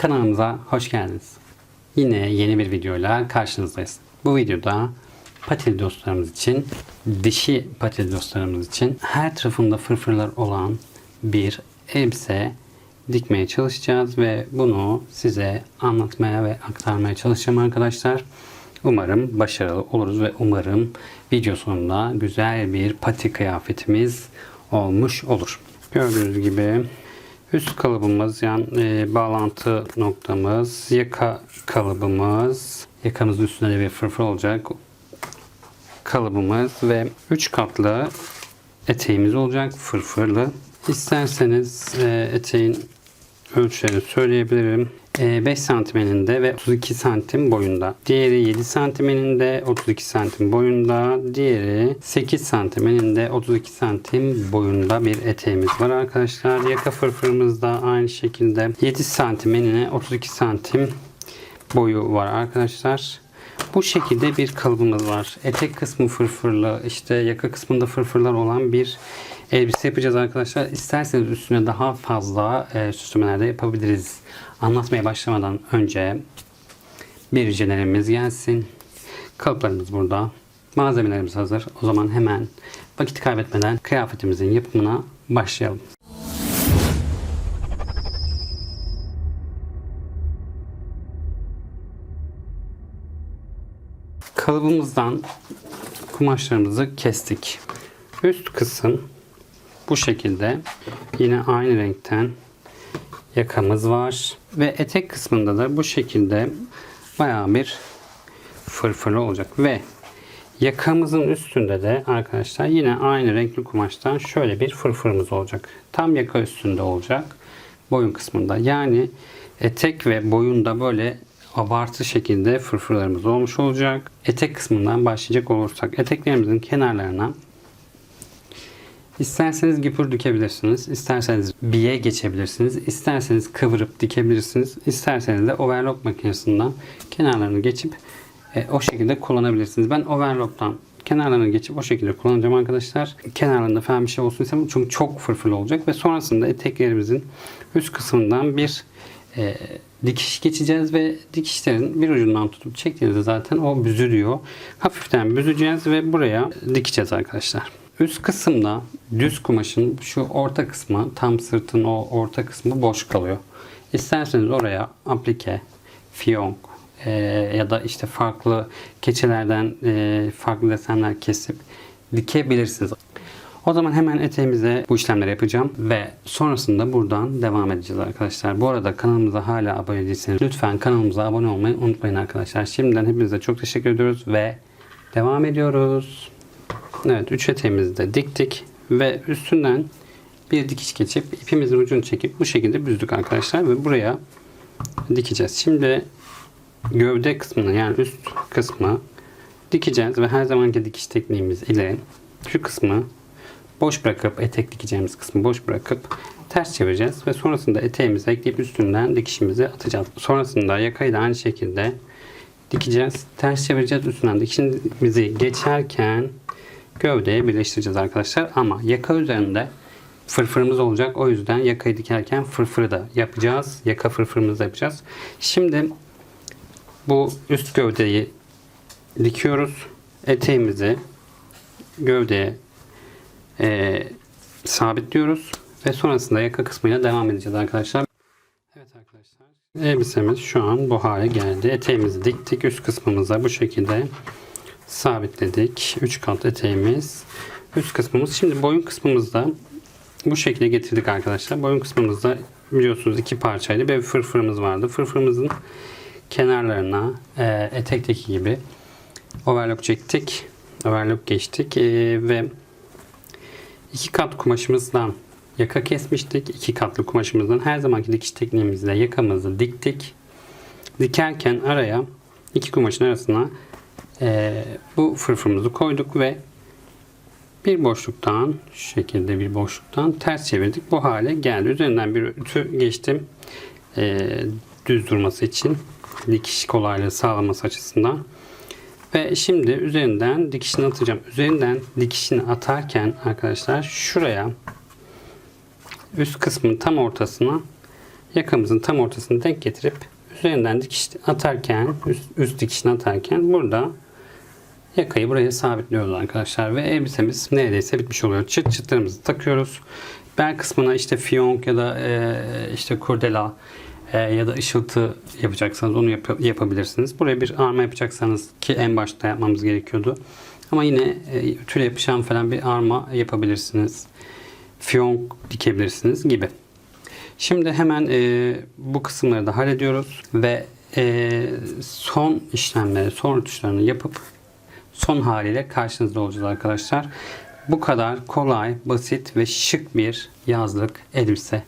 Kanalımıza hoş geldiniz. Yine yeni bir videoyla karşınızdayız. Bu videoda patil dostlarımız için, dişi patil dostlarımız için her tarafında fırfırlar olan bir elbise dikmeye çalışacağız ve bunu size anlatmaya ve aktarmaya çalışacağım arkadaşlar. Umarım başarılı oluruz ve umarım video sonunda güzel bir pati kıyafetimiz olmuş olur. Gördüğünüz gibi üst kalıbımız yani e, bağlantı noktamız, yaka kalıbımız, yakamızın üstünde de bir fırfır olacak kalıbımız ve 3 katlı eteğimiz olacak fırfırlı. İsterseniz e, eteğin ölçülerini söyleyebilirim. E, 5 santim eninde ve 32 santim boyunda. Diğeri 7 santim eninde 32 santim boyunda. Diğeri 8 santim eninde 32 santim boyunda bir eteğimiz var arkadaşlar. Yaka fırfırımız da aynı şekilde 7 santim enine 32 santim boyu var arkadaşlar. Bu şekilde bir kalıbımız var. Etek kısmı fırfırlı, işte yaka kısmında fırfırlar olan bir elbise yapacağız arkadaşlar. İsterseniz üstüne daha fazla e, süslemeler de yapabiliriz. Anlatmaya başlamadan önce bir ricelerimiz gelsin. Kalıplarımız burada. Malzemelerimiz hazır. O zaman hemen vakit kaybetmeden kıyafetimizin yapımına başlayalım. Kalıbımızdan kumaşlarımızı kestik. Üst kısım bu şekilde yine aynı renkten yakamız var ve etek kısmında da bu şekilde bayağı bir fırfırlı olacak ve yakamızın üstünde de arkadaşlar yine aynı renkli kumaştan şöyle bir fırfırımız olacak. Tam yaka üstünde olacak boyun kısmında. Yani etek ve boyunda böyle abartı şekilde fırfırlarımız olmuş olacak. Etek kısmından başlayacak olursak eteklerimizin kenarlarına İsterseniz gipur dikebilirsiniz. isterseniz biye geçebilirsiniz. isterseniz kıvırıp dikebilirsiniz. isterseniz de overlock makinesinden kenarlarını geçip e, o şekilde kullanabilirsiniz. Ben overlock'tan kenarlarını geçip o şekilde kullanacağım arkadaşlar. Kenarlarında falan bir şey olsun istemem çünkü çok fırfırlı olacak ve sonrasında eteklerimizin üst kısmından bir e, dikiş geçeceğiz ve dikişlerin bir ucundan tutup çektiğinizde zaten o büzülüyor. Hafiften büzeceğiz ve buraya dikeceğiz arkadaşlar. Üst kısımda düz kumaşın şu orta kısmı tam sırtın o orta kısmı boş kalıyor. İsterseniz oraya aplike, fiyonk e, ya da işte farklı keçelerden e, farklı desenler kesip dikebilirsiniz. O zaman hemen eteğimize bu işlemleri yapacağım ve sonrasında buradan devam edeceğiz arkadaşlar. Bu arada kanalımıza hala abone değilseniz lütfen kanalımıza abone olmayı unutmayın arkadaşlar. Şimdiden hepinize çok teşekkür ediyoruz ve devam ediyoruz. Evet 3 eteğimizi de diktik ve üstünden bir dikiş geçip ipimizin ucunu çekip bu şekilde büzdük arkadaşlar ve buraya dikeceğiz. Şimdi gövde kısmını yani üst kısmı dikeceğiz ve her zamanki dikiş tekniğimiz ile şu kısmı boş bırakıp etek dikeceğimiz kısmı boş bırakıp ters çevireceğiz ve sonrasında eteğimizi ekleyip üstünden dikişimizi atacağız. Sonrasında yakayı da aynı şekilde dikeceğiz. Ters çevireceğiz üstünden dikişimizi geçerken gövdeye birleştireceğiz arkadaşlar. Ama yaka üzerinde fırfırımız olacak. O yüzden yakayı dikerken fırfırı da yapacağız. Yaka fırfırımızı da yapacağız. Şimdi bu üst gövdeyi dikiyoruz. Eteğimizi gövdeye e, sabitliyoruz. Ve sonrasında yaka kısmıyla devam edeceğiz arkadaşlar. Evet arkadaşlar. Elbisemiz şu an bu hale geldi. Eteğimizi diktik. Üst kısmımıza bu şekilde sabitledik. 3 kat eteğimiz. Üst kısmımız. Şimdi boyun kısmımızda bu şekilde getirdik arkadaşlar. Boyun kısmımızda biliyorsunuz iki parçaydı. Bir fırfırımız vardı. Fırfırımızın kenarlarına e, etekteki gibi overlock çektik. Overlock geçtik e, ve iki kat kumaşımızdan yaka kesmiştik. iki katlı kumaşımızdan her zamanki dikiş tekniğimizle yakamızı diktik. Dikerken araya iki kumaşın arasına e, bu fırfırımızı koyduk ve bir boşluktan şu şekilde bir boşluktan ters çevirdik. Bu hale geldi. Üzerinden bir ütü geçtim. E, düz durması için dikiş kolaylığı sağlaması açısından. Ve şimdi üzerinden dikişini atacağım. Üzerinden dikişini atarken arkadaşlar şuraya üst kısmın tam ortasına yakamızın tam ortasını denk getirip üzerinden dikiş atarken üst, üst dikişini atarken burada yakayı buraya sabitliyoruz arkadaşlar ve elbisemiz neredeyse bitmiş oluyor. Çıt çıtlarımızı takıyoruz. Bel kısmına işte fiyonk ya da e, işte kurdela e, ya da ışıltı yapacaksanız onu yap- yapabilirsiniz. Buraya bir arma yapacaksanız ki en başta yapmamız gerekiyordu. Ama yine e, ütüyle yapışan falan bir arma yapabilirsiniz. Fiyonk dikebilirsiniz gibi. Şimdi hemen e, bu kısımları da hallediyoruz ve e, son işlemleri, son rötuşlarını yapıp son haliyle karşınızda olacağız arkadaşlar. Bu kadar kolay, basit ve şık bir yazlık elbise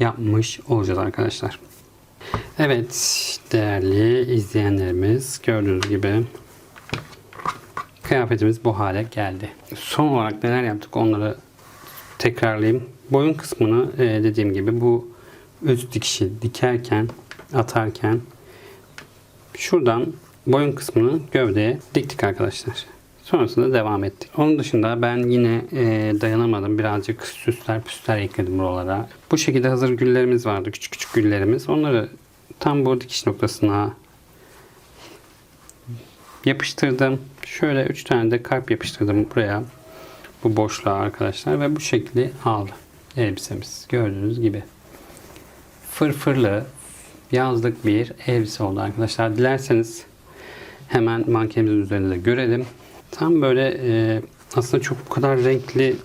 yapmış olacağız arkadaşlar. Evet değerli izleyenlerimiz gördüğünüz gibi kıyafetimiz bu hale geldi. Son olarak neler yaptık onları tekrarlayayım. Boyun kısmını e, dediğim gibi bu üst dikişi dikerken atarken şuradan boyun kısmını gövdeye diktik arkadaşlar. Sonrasında devam ettik. Onun dışında ben yine e, dayanamadım. Birazcık süsler püsler ekledim buralara. Bu şekilde hazır güllerimiz vardı. Küçük küçük güllerimiz. Onları tam bu dikiş noktasına yapıştırdım. Şöyle 3 tane de kalp yapıştırdım buraya. Bu boşluğa arkadaşlar. Ve bu şekli aldı. Elbisemiz. Gördüğünüz gibi. Fırfırlı yazlık bir elbise oldu arkadaşlar. Dilerseniz hemen mankenimizin üzerinde de görelim. Tam böyle e, aslında çok bu kadar renkli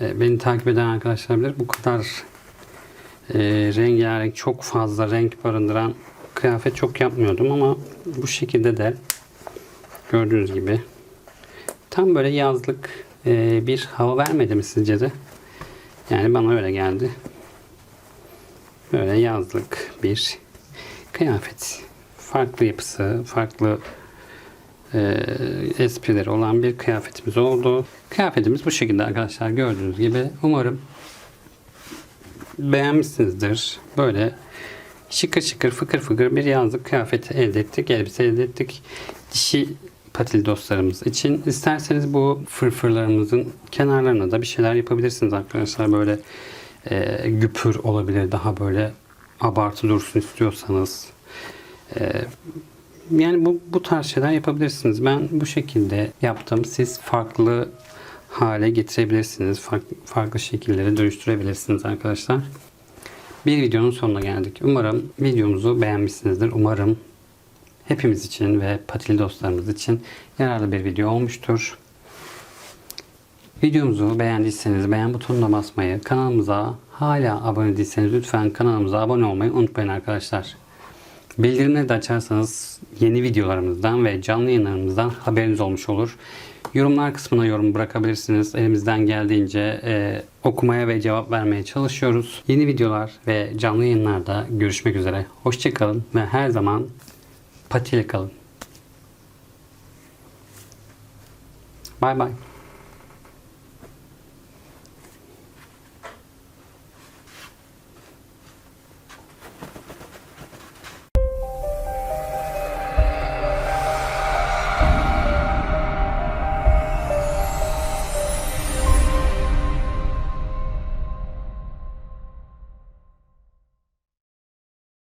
e, beni takip eden arkadaşlar bilir. Bu kadar e, rengarenk çok fazla renk barındıran kıyafet çok yapmıyordum ama bu şekilde de gördüğünüz gibi tam böyle yazlık e, bir hava vermedi mi sizce de? Yani bana öyle geldi. Böyle yazlık bir kıyafet. Farklı yapısı, farklı e, esprileri olan bir kıyafetimiz oldu. Kıyafetimiz bu şekilde arkadaşlar gördüğünüz gibi. Umarım beğenmişsinizdir. Böyle şıkır şıkır fıkır fıkır bir yazlık kıyafeti elde ettik. Elbise elde ettik. Dişi patil dostlarımız için. isterseniz bu fırfırlarımızın kenarlarına da bir şeyler yapabilirsiniz arkadaşlar. Böyle e, güpür olabilir. Daha böyle abartı dursun istiyorsanız. E, yani bu, bu tarz şeyler yapabilirsiniz. Ben bu şekilde yaptım. Siz farklı hale getirebilirsiniz. Farklı, farklı şekillere dönüştürebilirsiniz arkadaşlar. Bir videonun sonuna geldik. Umarım videomuzu beğenmişsinizdir. Umarım hepimiz için ve patili dostlarımız için yararlı bir video olmuştur. Videomuzu beğendiyseniz beğen butonuna basmayı, kanalımıza hala abone değilseniz lütfen kanalımıza abone olmayı unutmayın arkadaşlar. Bildirimleri de açarsanız yeni videolarımızdan ve canlı yayınlarımızdan haberiniz olmuş olur. Yorumlar kısmına yorum bırakabilirsiniz. Elimizden geldiğince e, okumaya ve cevap vermeye çalışıyoruz. Yeni videolar ve canlı yayınlarda görüşmek üzere. Hoşçakalın ve her zaman patiyle kalın. Bay bay.